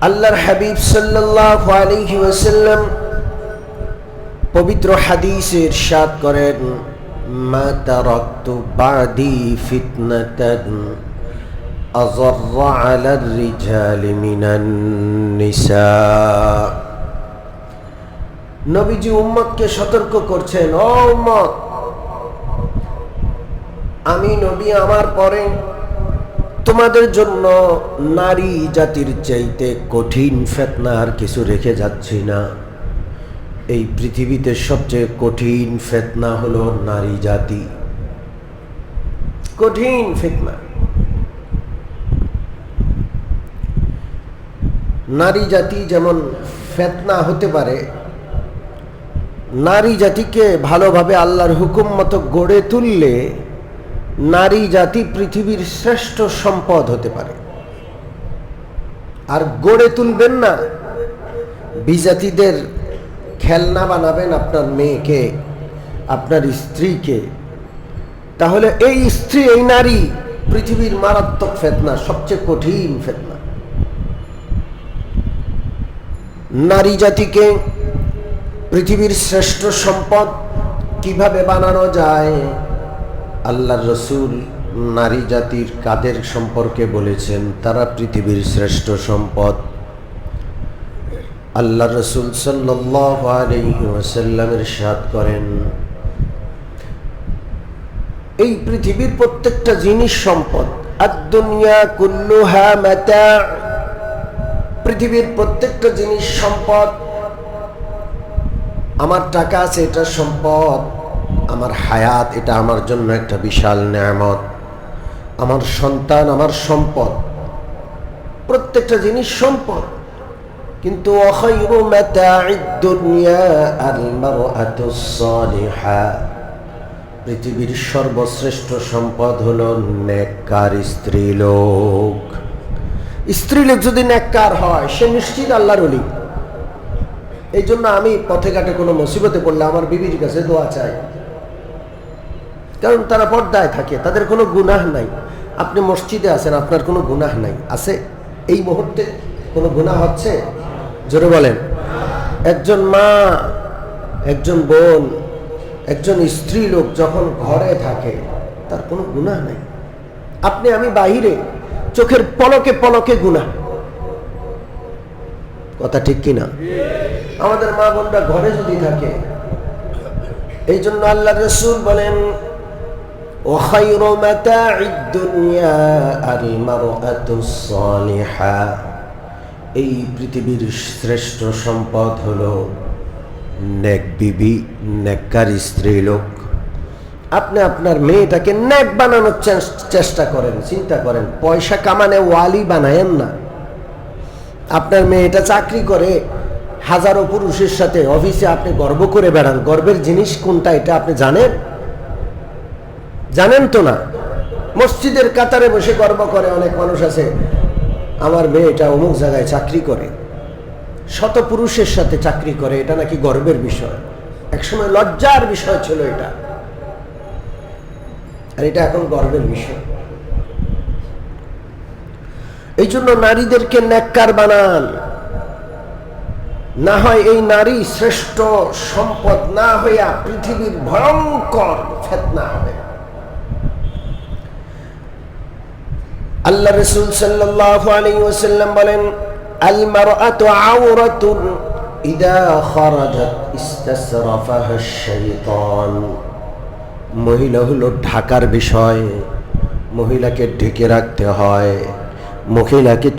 আল্লাহর হাবিব সাল্লাল্লাহু আলাইহি ওয়াসাল্লাম পবিত্র হাদিসে ইরশাদ করেন মা তারাকতু বাদি ফিতনাতান أضر على الرجال من النساء নবীজি উম্মতকে সতর্ক করছেন ও উম্মত আমি নবী আমার পরে তোমাদের জন্য নারী জাতির চাইতে কঠিন ফেতনা আর কিছু রেখে যাচ্ছি না। এই পৃথিবীতে সবচেয়ে কঠিন ফেতনা হলো নারী জাতি। কঠিন ফেতনা। নারী জাতি যেমন ফেতনা হতে পারে, নারী জাতিকে ভালোভাবে আল্লাহর হুকুম মতো গড়ে তুললে নারী জাতি পৃথিবীর শ্রেষ্ঠ সম্পদ হতে পারে। আর গড়ে তুলবেন না, বিজাতিদের খেলনা বানাবেন আপনার মেয়েকে, আপনার স্ত্রীকে। তাহলে এই স্ত্রী, এই নারী পৃথিবীর মারাত্মক ফেতনা, সবচেয়ে কঠিন ফেতনা। নারী জাতিকে পৃথিবীর শ্রেষ্ঠ সম্পদ কীভাবে বানানো যায়? আল্লাহ রসুল নারী জাতির কাদের সম্পর্কে বলেছেন, তারা পৃথিবীর শ্রেষ্ঠ সম্পদ। আল্লাহ রসুল সাল্লামের সাদ করেন, এই পৃথিবীর প্রত্যেকটা জিনিস সম্পদ। আর দুনিয়া কুল্লুহা মাতা। পৃথিবীর প্রত্যেকটা জিনিস সম্পদ। আমার টাকা আছে, এটা সম্পদ। আমার হায়াত, এটা আমার জন্য একটা বিশাল নিয়ামত। আমার সন্তান, আমার সম্পদ, প্রত্যেকটা জিনিস সম্পদ। কিন্তু পৃথিবীর সর্বশ্রেষ্ঠ সম্পদ হলো নেককার স্ত্রী লোক স্ত্রী লোক যদি নেককার হয়, সে নিশ্চিত আল্লাহর অলি এই জন্য আমি পথে ঘাটে কোনো মুসিবতে পড়লে আমার বিবির কাছে দোয়া চাই। কারণ তারা পর্দায় থাকে, তাদের কোনো গুনাহ নাই। আপনি মসজিদে আছেন, আপনার কোনো গুনাহ নাই। আছে? এই মুহূর্তে কোনো গুনাহ হচ্ছে? জোরে বলেন। একজন মা, একজন বোন, একজন স্ত্রী লোক যখন ঘরে থাকে, তার কোনো গুনাহ নাই। আপনি, আমি বাহিরে, চোখের পলকে পলকে গুণা কথা ঠিক কিনা? আমাদের মা বোনরা ঘরে যদি থাকে এই জন্য আল্লাহ রসুল বলেন এই পৃথিবীর শ্রেষ্ঠ সম্পদ হলো নেক বিবি, নেককার স্ত্রী লোক আপনি আপনার মেয়েটাকে নেক বানানোর চেষ্টা করেন, চিন্তা করেন, পয়সা কামানে ওয়ালি বানায়েন না। আপনার মেয়েটা চাকরি করে, হাজারো পুরুষের সাথে অফিসে আপনি গর্ব করে বেড়ান। গর্বের জিনিস কোনটা এটা আপনি জানেন? জানেন তো না, মসজিদের কাতারে বসে গর্ব করে অনেক মানুষ আছে। আমার মেয়েটা অমুক জায়গায় চাকরি করে, শত পুরুষের সাথে চাকরি করে, এটা নাকি গর্বের বিষয়। একসময় লজ্জার বিষয় ছিল এটা। আর এটা এখন গর্বের বিষয়। এই জন্য নারীদেরকে ন্যাক্কার বানান। না হয় এই নারী শ্রেষ্ঠ সম্পদ, না হইয়া পৃথিবীর ভয়ঙ্কর ফেতনা হবে। আল্লাহ রসুল সাল্লাম বলেন আল মারআতু আওরাতুন ইদা খারাজাত ইস্তাসরাফাহা শাইতান। মহিলা হলো ঢাকার বিষয়, মহিলাকে ঢেকে রাখতে হয়, মহিলাকে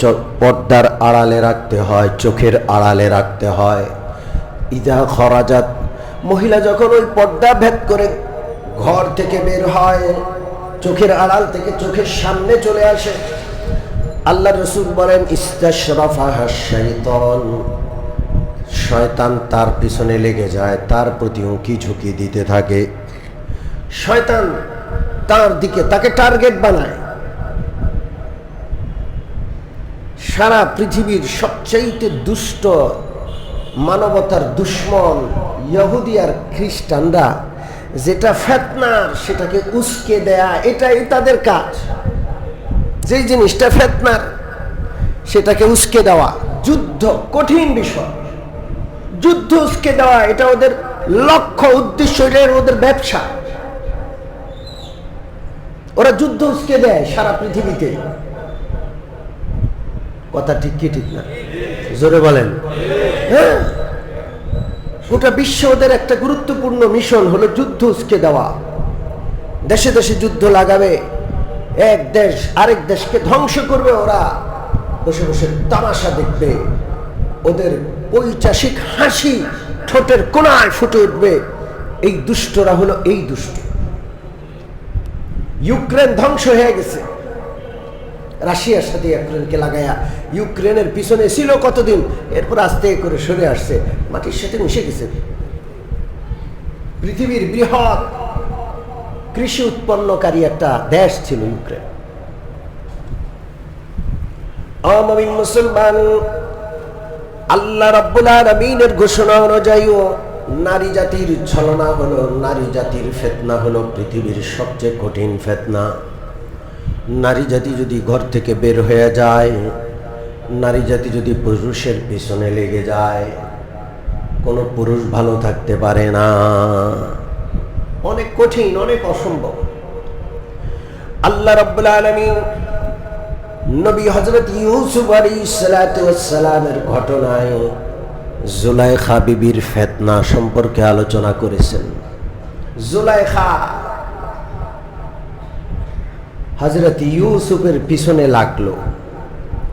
পর্দার আড়ালে রাখতে হয়, চোখের আড়ালে রাখতে হয়। ইদা খরাজাত, মহিলা যখন ওই পর্দা ভেদ করে ঘর থেকে বের হয় চোখের আড়াল থেকে চোখের সামনে চলে আসে। আল্লাহ রসুল বলেন শয়তান তার পিছনে লেগে যায়, তার প্রতি উঁকি ঝুঁকি দিতে থাকে। শয়তান তার দিকে তাকে টার্গেট বানায়। সারা পৃথিবীর সবচাইতে দুষ্ট মানবতার দুশ্মন, ইহুদি আর খ্রিস্টানরা যেটা ফেতনার, সেটাকে উস্কে দেয়া, এটাই তাদের কাজ। যেই জিনিসটা ফেতনার, সেটাকে উস্কে দেওয়া, যুদ্ধ, কঠিন বিষয়। যুদ্ধ উস্কে দেওয়া, এটা ওদের লক্ষ্য, উদ্দেশ্য এটা ওদের ব্যবসা। ওরা যুদ্ধ উস্কে দেয় সারা পৃথিবীতে। কথা ঠিক কি, ঠিক না? জোরে বলেন। হ্যাঁ? গোটা বিশ্ব ওদের একটা গুরুত্বপূর্ণ মিশন হলো যুদ্ধ উস্কে দেওয়া। দেশে দেশে যুদ্ধ লাগাবে। এক দেশ আরেক দেশকে ধ্বংস করবে ওরা। বসে বসে তামাশা দেখবে। ওদের ঐচাসিক হাসি ঠোঁটের কোনায় ফুটে উঠবে। এই দুষ্টরা হলো এই দুষ্ট। ইউক্রেন ধ্বংস হয়ে গেছে। রাশিয়ার সাথে ইউক্রেনকে লাগায়া। ইউক্রেনের পিছনে ছিল কতদিন? এরপর আস্তে করে সরে আসছে। মাটির সাথে মিশে গেছে। পৃথিবীর বৃহৎ কৃষি উৎপন্নকারী একটা দেশ ছিল ইউক্রেন। অমমিন মুসলমান, আল্লাহ রাব্বুল আলামিনের ঘোষণা অনুযায়ীও নারী জাতির ছলনা হলো, নারী জাতির ফেতনা হলো পৃথিবীর সবচেয়ে কঠিন ফেতনা। নারী জাতি যদি ঘর থেকে বের হয়ে যায়, নারী জাতি যদি পুরুষের পিছনে লেগে যায়, কোনো পুরুষ ভালো থাকতে পারে না। অনেক কঠিন, অনেক অসম্ভব। আল্লাহ রব্বুল আলমী নবী হজরত ইউসুফ আলী সালামের ঘটনায় জুলাইখা বিবির ফেতনা সম্পর্কে আলোচনা করেছেন। জুলাইখা হজরত ইউসুফের পিছনে লাগল।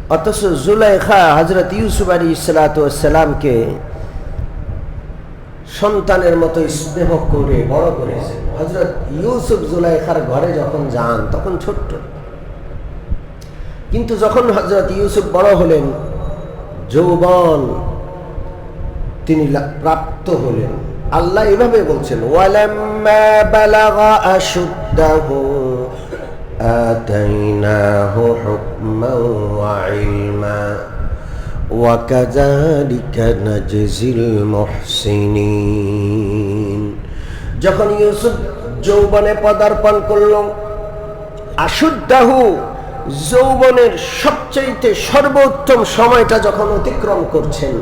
অথচ জুলাইখা হজরত ইউসুফ আলী সালাতামকে সন্তানের মতো স্নেহ করে, বড় করেছে। হজরত ইউসুফ জুলাইখার ঘরে যখন যান, তখন ছোট্ট। কিন্তু যখন হজরত ইউসুফ বড় হলেন, যৌবন তিনি প্রাপ্ত হলেন। আল্লাহ এভাবে বলছেন, ওয়ালাম্মা বালাগা আশুদ্দাহু। آتيناه حكما وعلما وكذلك نجزي المحسنين যখন ইউসুফ যৌবনে পদার্পণ করল আশুদ্দাহু যৌবনের সবচাইতে সর্বোত্তম সময়টা যখন অতিক্রম করছেন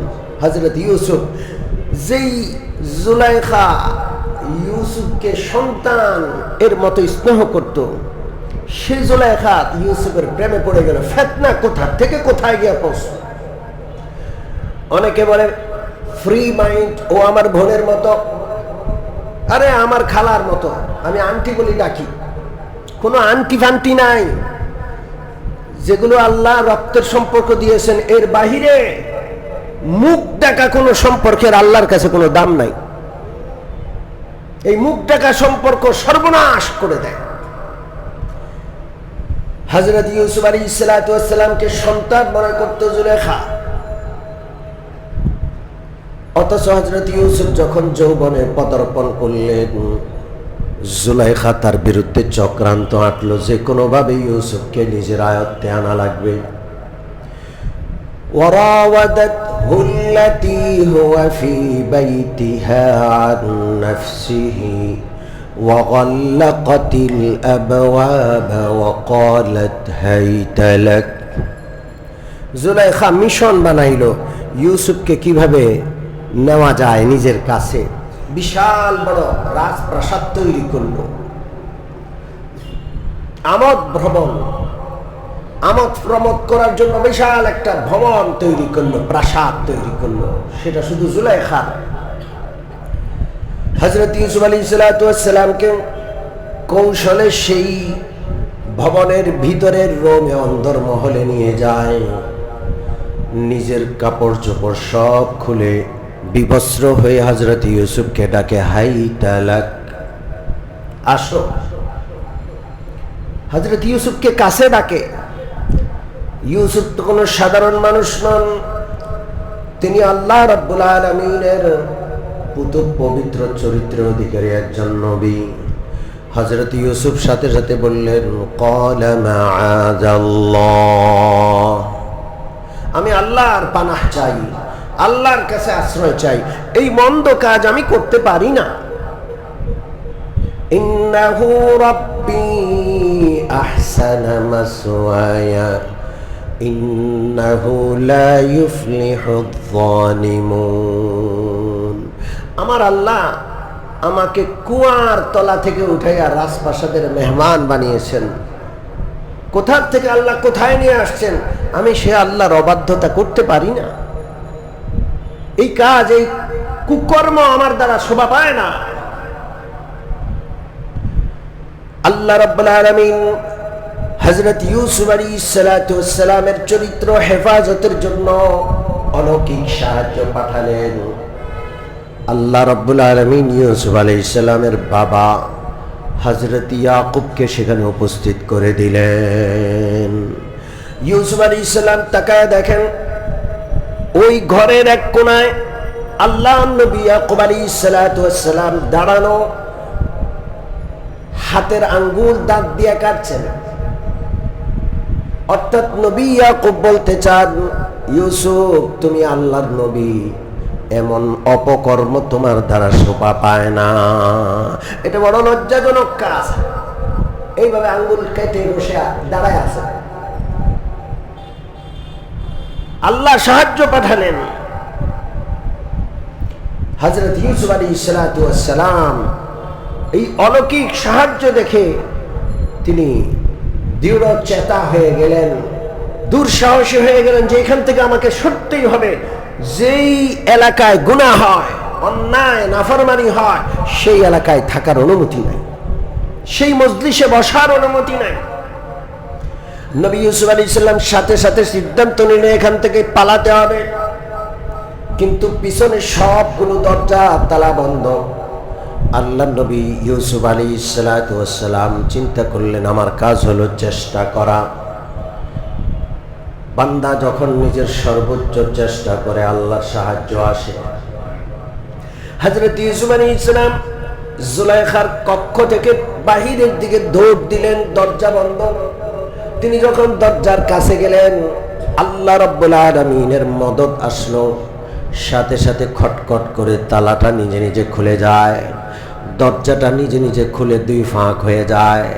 হজরত ইউসুফ যেই জুলাইখা ইউসুফকে সন্তান এর মতো স্নেহ করত সে জুলাইখা ইউসুফের প্রেমে পড়ে গেল। ফেতনা কোথা? থেকে কোথায় গিয়ে পৌঁছ অনেকে বলে ফ্রি মাইন্ড ও আমার বোনের মতো। আরে, আমার খালার মতো। আমি আন্টি বলি ডাকি। কোনো আন্টি ফান্টি নাই। যেগুলো আল্লাহ রক্তের সম্পর্ক দিয়েছেন, এর বাহিরে মুখ ডাকা কোনো সম্পর্কের আল্লাহর কাছে কোনো দাম নাই। এই মুখ ডাকা সম্পর্ক সর্বনাশ করে দেয়। হজরত ইউসুফ আলী ইসালাতামকে সন্তান মনে করত জুলেখা অথচ হজরত ইউসুফ যখন যৌবনে পদার্পণ করলেন জুলাইখা তার বিরুদ্ধে চক্রান্ত আঁটলো যে কোনোভাবে ইউসুফকে নিজের আয়ত্তে আনা লাগবে وراودته التي هو في بيتها عن نفسه وغلقت الأبواب وقالت هيت لك জুলাইখা মিশন বানাইল ইউসুফকে কিভাবে নেওয়া যায় নিজের কাছে বিশাল বড় রাজপ্রাসাদ তৈরি করল আমোদ ভ্রমণ আমোদ প্রমোদ করার জন্য বিশাল একটা ভবন তৈরি করলো প্রাসাদ তৈরি করলো সেটা শুধু জুলাইখার হজরত ইউসুফ আলী সালাতামকে কৌশলে সেই ভবনের ভিতরের রোমে অন্দর মহলে নিয়ে যায়। নিজের কাপড় চোপড় সব খুলে বিবস্ত্র হয়ে হজরত ইউসুফকে ডাকে, হাই তালাক, আসো। হজরত ইউসুফকে কাছে ডাকে। ইউসুফ তো কোনো সাধারণ মানুষ নন, তিনি আল্লাহ রাব্বুল আলমিনের পুত পবিত্র চরিত্রের অধিকারী একজন নবী। হজরত ইউসুফ সাথে সাথে বললেন আমি আল্লাহর পানাহ চাই, আল্লাহর কাছে আশ্রয় চাই। এই মন্দ কাজ আমি করতে পারি না। ইন্নাহু রব্বি আহসানা মাসওয়ায়া। ইন্নাহু লা ইউফলিহু যালিমুন আমার আল্লাহ আমাকে কুয়ার তলা থেকে উঠাইয়া রাজপ্রাসাদের মেহমান বানিয়েছেন। কোথার থেকে আল্লাহ কোথায় নিয়ে আসছেন? আমি সে আল্লাহর অবাধ্যতা করতে পারি না। এই কাজ, এই কুকর্ম আমার দ্বারা শোভা পায় না। আল্লাহ রব্বুল হযরত ইউসুফ আলাইহিস সালামের চরিত্র হেফাজতের জন্য অলৌকিক সাহায্য পাঠালেন। আল্লাহ রব্বুল আলমিন ইউসুফ আলাইসাল্লামের বাবা হজরত ইয়াকুবকে সেখানে উপস্থিত করে দিলেন। ইউসুফ আলী ইসলাম তাকায় দেখেন, ওই ঘরের এক কোনায় আল্লাহ নবী ইয়াকুব আলী সালাম দাঁড়ানো, হাতের আঙ্গুল দাঁত দিয়ে কাটছেন। অর্থাৎ নবী ইয়াকুব বলতে চান, ইউসুফ, তুমি আল্লাহর নবী। এমন অপকর্ম তোমার দ্বারা শোভা পায় না। এটা বড় লজ্জাজনক কাজ। এইভাবে আঙ্গুল কেটে বসে দাঁড়ায় আছে। আল্লাহ সাহায্য পাঠালেন। হজরত ইউসুফ আলী সালাম এই অলৌকিক সাহায্য দেখে তিনি দৃঢ় চেতা হয়ে গেলেন, দুঃসাহসী হয়ে গেলেন যে এখান থেকে আমাকে সত্যিই হবে। যেই এলাকায় গুণা হয়, অন্যায়, নাফরমানি হয়, সেই এলাকায় থাকার অনুমতি নাই। সেই মজলিসে বসার অনুমতি নাই। নবী ইউসুফ আলী ইসলাম সাথে সাথে সিদ্ধান্ত নিলে এখান থেকে পালাতে হবে। কিন্তু পিছনে সবগুলো দরজা, তালা বন্ধ। আল্লাহ নবী ইউসুফ আলী সালাম চিন্তা করলেন, আমার কাজ হলো চেষ্টা করা। বান্দা যখন নিজের সর্বোচ্চ চেষ্টা করে, আল্লাহর সাহায্য আসে। হজরত ইউসুফ আলী ইসলাম জুলাইখার কক্ষ থেকে বাহিরের দিকে দৌড় দিলেন, দরজা বন্ধ। তিনি যখন দরজার কাছে গেলেন, আল্লাহ রব্বুল আলমিনের মদত আসলো। সাথে সাথে খটখট করে তালাটা নিজে নিজে খুলে যায়। দরজাটা নিজে নিজে খুলে দুই ফাঁক হয়ে যায়।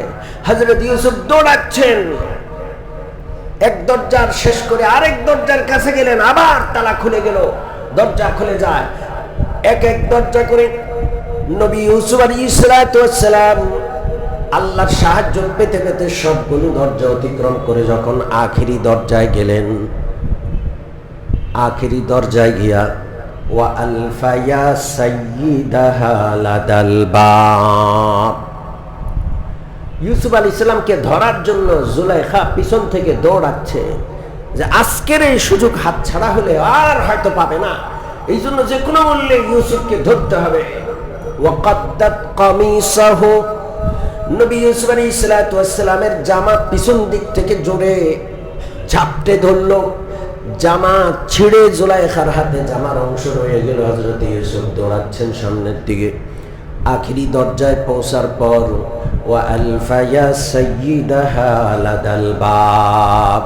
হজরত ইউসুফ দৌড়াচ্ছেন। এক দরজার শেষ করে আরেক দরজার কাছে গেলেন, আবার তালা খুলে গেল, দরজা খুলে যায়। এক এক দরজা করে নবী ইউসুফ আলী ইসলাতাম আল্লাহর সাহায্য পেতে পেতে সবগুলো দরজা অতিক্রম করে যখন আখেরি দরজায় গেলেন, আখেরি দরজায় গিয়া, ওয়া আলফায়া সাইয়িদাহা লাদাল বাব। ইউসুফ আলী ইসলামকে ধরার জন্য জুলাইখা পিছন থেকে দৌড়াচ্ছে যে আজকের এই সুযোগ হাত ছাড়া হলে আর হয়তো পাবে না। এই জন্য যে কোনো মূল্যে ইউসুফকে ধরতে হবে। নবী জামা পিছন দিক থেকে জোরে জামা ছিঁড়ে হাতে জামার অংশ রয়ে গেল। ইউসুফ দৌড়াচ্ছেন সামনের দিকে। আখিরি দরজায় পৌঁছার পর ও আলফায়া বাব।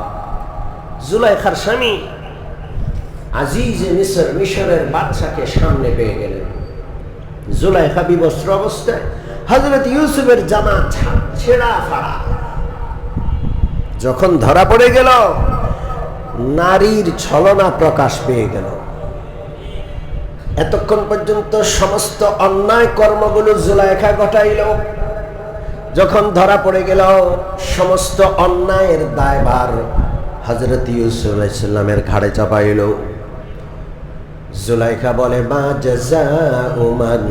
জুলাইখার স্বামী আজিজ মিশর মিশরের বাদশাকে সামনে পেয়ে গেলেন। জুলাইখা বিবস্ত্র অবস্থায় হজরত ইউসুফের জামা ছেঁড়া ফাড়া। যখন ধরা পড়ে গেল, নারীর ছলনা প্রকাশ পেয়ে গেল। এতক্ষণ পর্যন্ত সমস্ত অন্যায় কর্মগুলো জুলাইখা ঘটাইল। যখন ধরা পড়ে গেল, সমস্ত অন্যায়ের দায়ভার হজরত ইউসুফ ঘাড়ে চাপাইল। জুলাইখা বলে, মা মান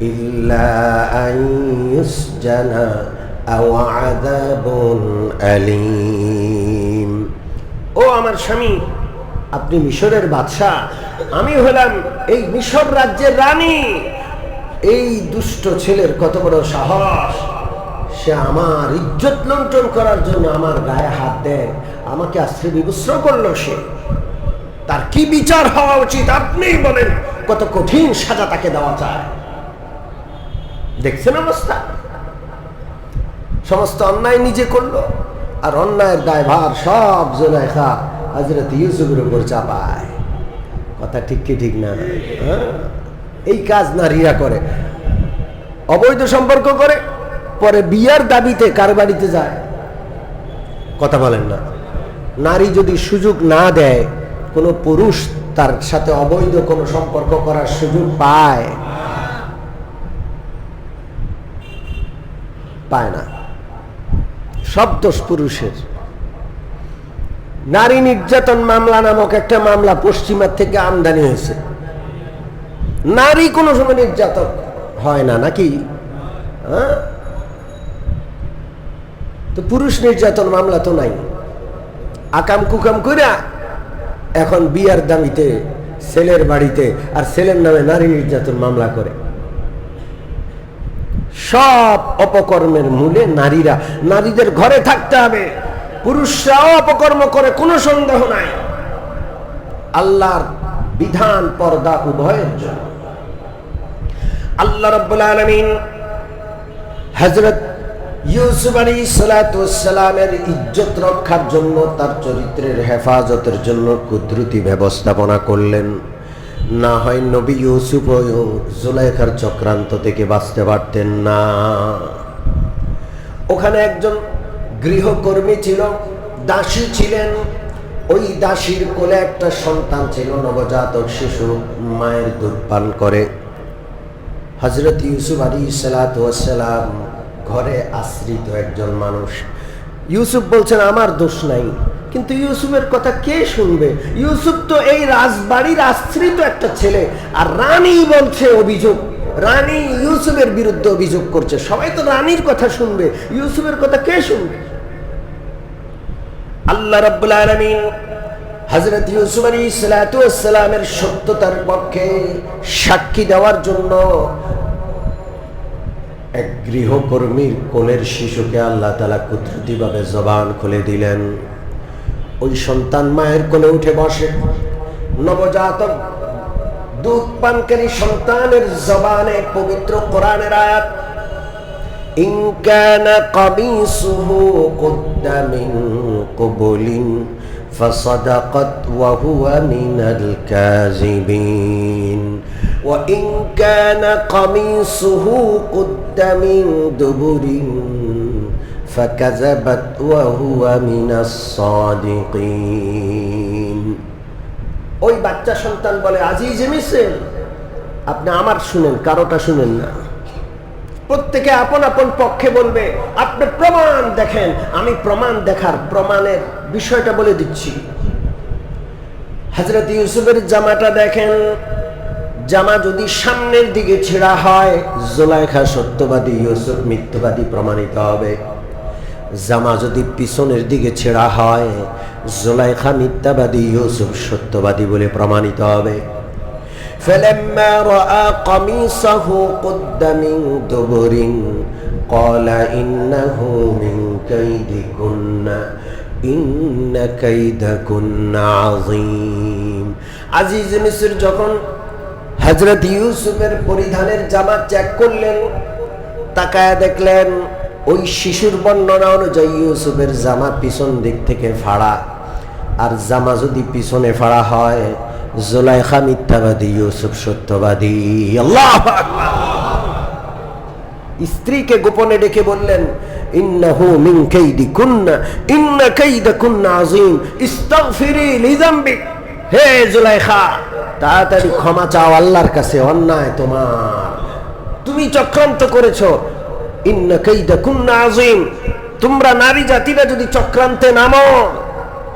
ইল্লা আন ও আমার স্বামী আপনি মিশরের বাদশাহ। আমি হলাম এই মিশর রাজ্যের রানী। এই দুষ্ট ছেলের কত বড় সাহস। সে আমার ইজ্জত লুণ্ঠন করার জন্য আমার গায়ে হাত দেয়। আমাকে আশ্রয় বিবস্র করল সে। তার কি বিচার হওয়া উচিত আপনি বলেন। কত কঠিন সাজা তাকে দেওয়া যায়। দেখছেন অবস্থা? সমস্ত অন্যায় নিজে করল, আর অন্যায়ের দায়ভার সব জোনাইখা হজরত ইউসুফের উপর চাপায়। কথা ঠিক কি, ঠিক না? হ্যাঁ? এই কাজ নারীরা করে। অবৈধ সম্পর্ক করে, পরে বিয়ার দাবিতে কার বাড়িতে যায়? কথা বলেন না। নারী যদি সুযোগ না দেয়, কোনো পুরুষ তার সাথে অবৈধ কোনো সম্পর্ক করার সুযোগ পায়। পায় না। সব দোষ পুরুষের। নারী নির্যাতন মামলা নামক একটা মামলা পশ্চিমার থেকে আমদানি হয়েছে। নারী কোনো সময় নির্যাতন হয় না, নাকি? হ্যাঁ? তো পুরুষ নির্যাতন মামলা তো নাই। আকাম কুকাম কইরা এখন বিয়ার দামিতে, ছেলের বাড়িতে আর ছেলের নামে নারী নির্যাতন মামলা করে। সব অপকর্মের মূলে নারীরা, নারীদের ঘরে থাকতে হবে। পুরুষরাও অপকর্ম করে, কোনো সন্দেহ নাই। আল্লাহর বিধান পর্দা উভয়ের জন্য। আল্লাহ রব্বুল আলমিন হজরত ইউসুফ আলী সালাতামের ইজ্জত রক্ষার জন্য তার চরিত্রের হেফাজতের জন্য কুদরতি ব্যবস্থাপনা করলেন। না হয় নবী ইউসুফ জুলাইখার চক্রান্ত থেকে বাঁচতে পারতেন না। ওখানে একজন গৃহকর্মী ছিল, দাসী ছিলেন। ওই দাসীর কোলে একটা সন্তান ছিল, নবজাতক শিশু, মায়ের দুধ পান করে। হজরত ইউসুফ আলী সালাতাম ঘরে আশ্রিত একজন মানুষ। ইউসুফ বলছেন, আমার দোষ নাই। কিন্তু ইউসুফের কথা কে শুনবে? ইউসুফ তো এই রাজবাড়ির আশ্রিত একটা ছেলে, আর রানী বলছে অভিযোগ। রানী ইউসুফের বিরুদ্ধে অভিযোগ করছে। সবাই তো রানীর কথা শুনবে। ইউসুফের কথা কে শুনবে? আল্লাহ রাব্বুল আলামিন হজরত ইউসুফ আলী সালাতামের সত্যতার পক্ষে সাক্ষী দেওয়ার জন্য এক গৃহকর্মীর কোলের শিশুকে আল্লাহ তালা কুদরতিভাবে জবান খুলে দিলেন। ওই সন্তান মায়ের কোলে উঠে বসে। নবজাতক দুধ পানকারী সন্তানের জবানে পবিত্র কোরআনের আয়াত إن كان قميصه قد من قبل فصدقت وهو من الكاذبين وإن كان قميصه قد من دبر فكذبت وهو من الصادقين ওই বাচ্চা সন্তান বলে, আজিজ মিসেল, আপনি আমার শুনেন, কারোটা শুনেন না। প্রত্যেকে আপন আপন পক্ষে বলবে, আপনি প্রমাণ দেখেন। আমি প্রমাণ দেখার, প্রমাণের বিষয়টা বলে দিচ্ছি। হজরত ইউসুফের জামাটা দেখেন, জামা যদি সামনের দিকে ছেঁড়া হয়, জোলাইখা সত্যবাদী, ইউসুফ মিথ্যবাদী প্রমাণিত হবে। জামা যদি পিছনের দিকে ছেঁড়া হয় জোলাইখা মিথ্যাবাদী ইউসুফ সত্যবাদী বলে প্রমাণিত হবে فلما رأى قميصه قد من دبر قال إنه من كيدكن إن كيدكن عظيم আজিজ মিসর যখন হজরত ইউসুফের পরিধানের জামা চেক করলেন তাকায় দেখলেন ওই শিশুর বর্ণনা অনুযায়ী ইউসুফের জামা পিছন দিক থেকে ফাড়া। আর জামা যদি পিছনে ফাড়া হয়, জোলাইখা মিথ্যাবাদী, ইউসুফ সত্যবাদী। স্ত্রীকে গোপনে ডেকে বললেন, ইন্নাহু মিন কাইদি কুন্না ইন্না কাইদা কুন্না আযীম, ইস্তাগফিরি লিযামবিক হে জুলাইখা, তাড়াতাড়ি ক্ষমা চাও, আল্লাহর কাছে অন্যায় তোমার। তুমি চক্রান্ত করেছ তোমরা নারী জাতিরা যদি চক্রান্তে নামো,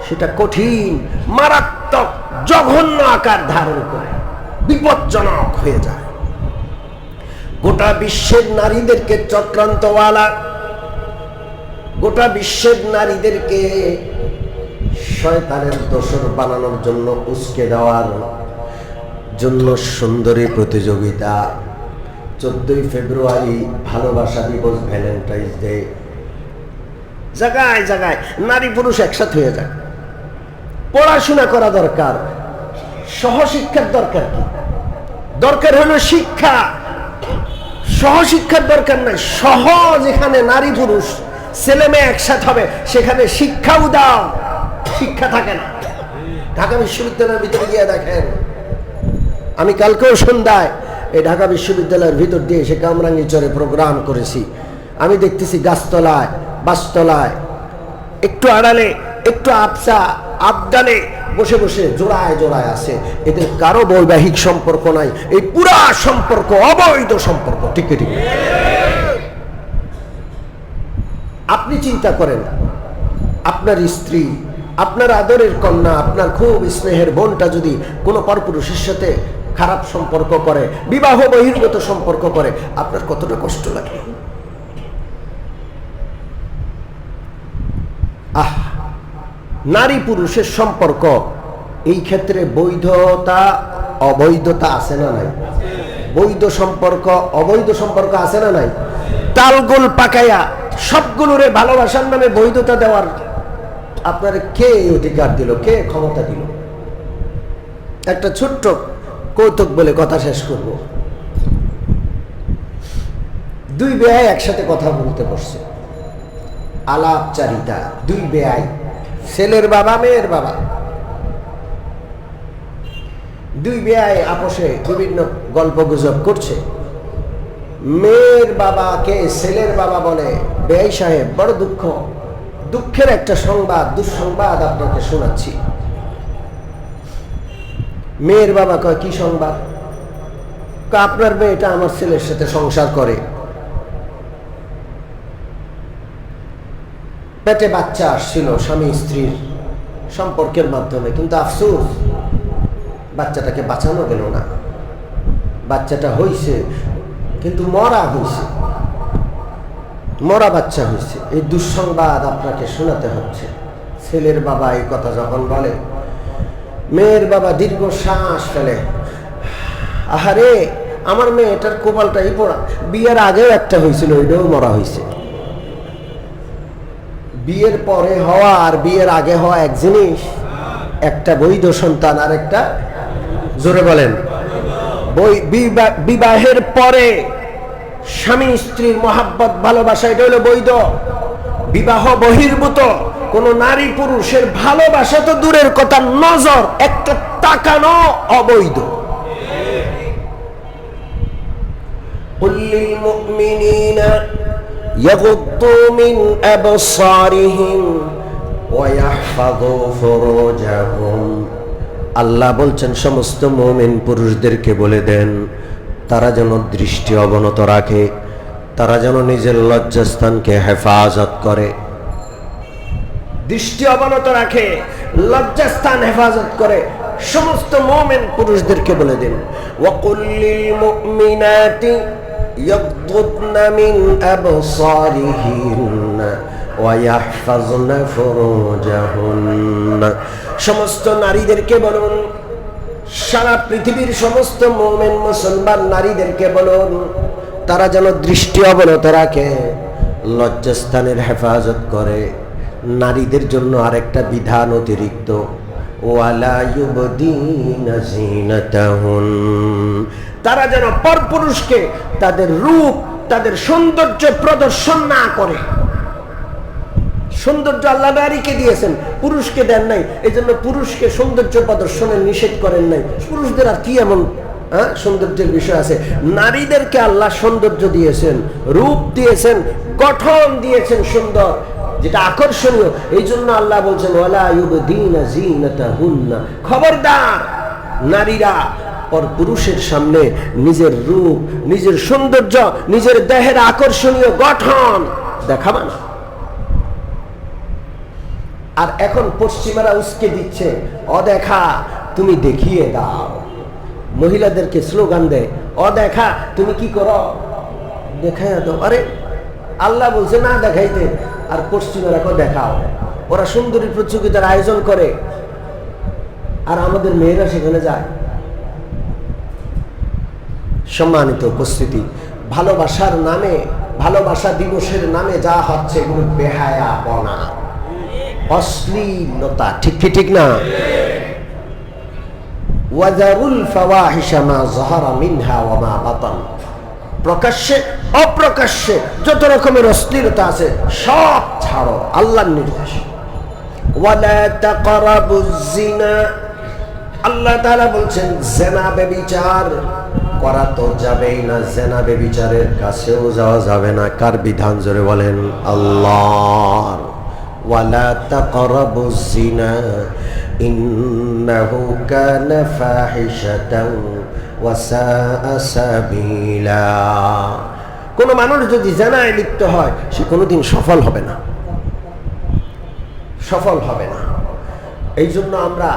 সেটা কঠিন, মারাত্মক, জঘন্য আকার ধারণ করে, বিপজ্জনক হয়ে যায়। গোটা বিশ্বের নারীদেরকে চক্রান্তওয়ালা, গোটা বিশ্বের নারীদেরকে শয়তানের দোসর বানানোর জন্য উস্কে দেওয়ার জন্য সুন্দরী প্রতিযোগিতা চোদ্দই ফেব্রুয়ারি ভালোবাসা দিবস, ভ্যালেন্টাইন্স ডে। জায়গায় জায়গায় নারী পুরুষ একসাথে হয়ে যায় পড়াশোনা করা দরকার। সহশিক্ষার দরকার কি? দরকার হলো শিক্ষা। সহশিক্ষার দরকার নাই। সহজ এখানে নারী পুরুষ, ছেলে মেয়ে একসাথে হবে, সেখানে শিক্ষাও দাও। শিক্ষা থাকে না। ঢাকা বিশ্ববিদ্যালয়ের ভিতরে গিয়ে দেখেন, আমি কালকেও সন্ধ্যায় এই ঢাকা বিশ্ববিদ্যালয়ের ভিতর দিয়ে সে কামরাঙ্গি চরে প্রোগ্রাম করেছি। আমি দেখতেছি গাছতলায়, বাসতলায়, একটু আড়ালে, একটু আপসা আবদালে বসে বসে জোড়ায় জোড়ায় আছে। এদের কারও বৈবাহিক সম্পর্ক নাই, এই পুরা সম্পর্ক, অবৈধ সম্পর্ক। ঠিক ঠিক আপনি চিন্তা করেন আপনার স্ত্রী, আপনার আদরের কন্যা, আপনার খুব স্নেহের বোনটা যদি কোনো পরপুরুষের সাথে খারাপ সম্পর্ক করে, বিবাহ বহির্গত সম্পর্ক করে, আপনার কতটা কষ্ট লাগে? আহ, নারী পুরুষের সম্পর্ক, এই ক্ষেত্রে বৈধতা, অবৈধতা আছে না নাই? বৈধ সম্পর্ক, অবৈধ সম্পর্ক আছে না নাই? তালগোল পাকাইয়া সবগুলোরে ভালোবাসার নামে বৈধতা দেওয়ার আপনার কে অধিকার দিল? কে ক্ষমতা দিল? একটা ছোট্ট কৌতুক বলে কথা শেষ করব। দুই বেয়ায় একসাথে কথা বলতে বসছে। আলাপচারিতা, দুই বেয়াই ছেলের বাবা, মেয়ের বাবা। দুই বেয়াই আপোষে বিভিন্ন গল্প গুজব করছে। মেয়ের বাবাকে ছেলের বাবা বলে বেয়াই সাহেব, বড় দুঃখ। দুঃখের একটা সংবাদ, দুঃসংবাদ আপনাকে শোনাচ্ছি। মেয়ের বাবা কয়, কি সংবাদ? আপনার মেয়েটা আমার ছেলের সাথে সংসার করে। পেটে বাচ্চা আসছিল, স্বামী স্ত্রীর সম্পর্কের মাধ্যমে, কিন্তু আফসোস, বাচ্চাটাকে বাঁচানো গেল না। বাচ্চাটা হইছে, কিন্তু মরা হইছে। মরা বাচ্চা হয়েছে এই দুঃসংবাদ আপনাকে শোনাতে হচ্ছে। ছেলের বাবা এই কথা যখন বলে মেয়ের বাবা দীর্ঘ শ্বাস ফেলে। আহারে, আমার মেয়েটার কোপালটাই পড়া। বিয়ের আগেও একটা হয়েছিল, ওইটাও মরা হয়েছে। বিয়ের পরে হওয়া আর বিয়ের আগে হওয়া এক জিনিস, একটা বৈধ সন্তান আর একটা জোরে বলেন বিবাহের পরে স্বামী স্ত্রীর মহাব্বত, ভালোবাসা, এটা হলো বৈধ। বিবাহ বহির্ভূত। কোন নারী পুরুষের ভালোবাসা তো দূরের কথা নজর একটা তাকানো অবৈধ قل للمؤمنين يغضوا من أبصارهم ويحفظوا فروجهم আল্লাহ বলছেন সমস্ত মোমেন পুরুষদেরকে বলে দেন তারা যেন দৃষ্টি অবনত রাখে তারা যেন নিজের লজ্জাস্থানকে হেফাজত করে দৃষ্টি অবনত রাখে লজ্জাস্থান হেফাজত করে সমস্ত মোমেন পুরুষদেরকে বলে দিন ওয়াকুল্লিল মুমিনাতি يغضضن من أبصارهن ويحفظن فروجهن সমস্ত নারীদেরকে বলুন সারা পৃথিবীর সমস্ত মোমেন মুসলমান নারীদেরকে বলুন তারা যেন দৃষ্টি অবনত রাখে লজ্জাস্থানের হেফাজত করে নারীদের জন্য আরেকটা বিধান অতিরিক্ত। তারা যেন পরপুরুষকে তাদের রূপ তাদের সৌন্দর্য প্রদর্শন না করে। সৌন্দর্য আল্লাহ নারীকে দিয়েছেন পুরুষকে দেন নাই। এই জন্য পুরুষকে সৌন্দর্য প্রদর্শনের নিষেধ করেন নাই। পুরুষদের আর কি এমন হ্যাঁ, সৌন্দর্যের বিষয় আছে? নারীদেরকে আল্লাহ সৌন্দর্য দিয়েছেন রূপ দিয়েছেন গঠন দিয়েছেন সুন্দর। যেটা আকর্ষণীয়, এই জন্য আল্লাহ বলছেন খবরদার, নারীরা পর পুরুষের সামনে নিজের রূপ, নিজের সৌন্দর্য, নিজের দেহের আকর্ষণীয় গঠন দেখাবা না। আর এখন পশ্চিমারা উস্কে দিচ্ছে, অদেখা, তুমি দেখিয়ে দাও। মহিলাদেরকে স্লোগান দেয়, অদেখা, তুমি কি করো? দেখাইয়া দাও। আরে, আল্লাহ বলছে, না দেখাইতে। আর পশ্চিমারা কো দেখাও ওরা সুন্দরী প্রতিযোগিতার আয়োজন করে। আর আমাদের মেয়েরা সেখানে যায়। সম্মানিত উপস্থিতি, ভালোবাসার নামে, ভালোবাসা দিবসের নামে যা হচ্ছে এগুলো বেহায়াপনা অশ্লীলতা, ঠিক কি ঠিক না? প্রকাশ্যে অপ্রকাশ্যে যত রকমের অশ্লীলতা আছে, সব ছাড়ো, আল্লাহর নির্দেশ। আল্লাহ তাআলা বলছেন, জেনা ব্যভিচার করা তো যাবেই না, জেনা বেবিচারের কাছেও যাওয়া যাবে না। কার বিধান জোরে বলেন? আল্লাহ ওয়ালা কোন মানুষ যদি জেনায় লিপ্ত হয়, সে কোনোদিন সফল হবে না। সফল হবে না। এই জন্য আমরা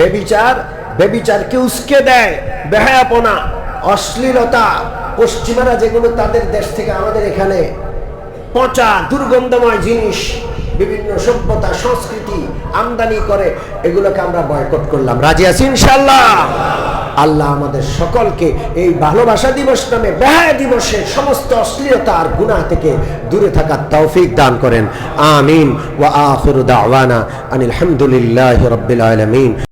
বেবিচার, বেবিচারকে উস্কে দেয়, বেহায়াপনা, অশ্লীলতা, পশ্চিমারা যেগুলো তাদের দেশ থেকে আমাদের এখানে পচা, দুর্গন্ধময় জিনিস, বিভিন্ন সভ্যতা, সংস্কৃতি আমদানি করে, এগুলোকে আমরা বয়কট করলাম। রাজি আছি ইনশাল্লাহ আল্লাহ আমাদের সকলকে এই ভালোবাসা দিবস নামে ব্যয় দিবসে সমস্ত অশ্লীলতা আর গুণা থেকে দূরে থাকার তৌফিক দান করেন। আমিন। ওয়া আখিরু আনিল হামদুলিল্লাহি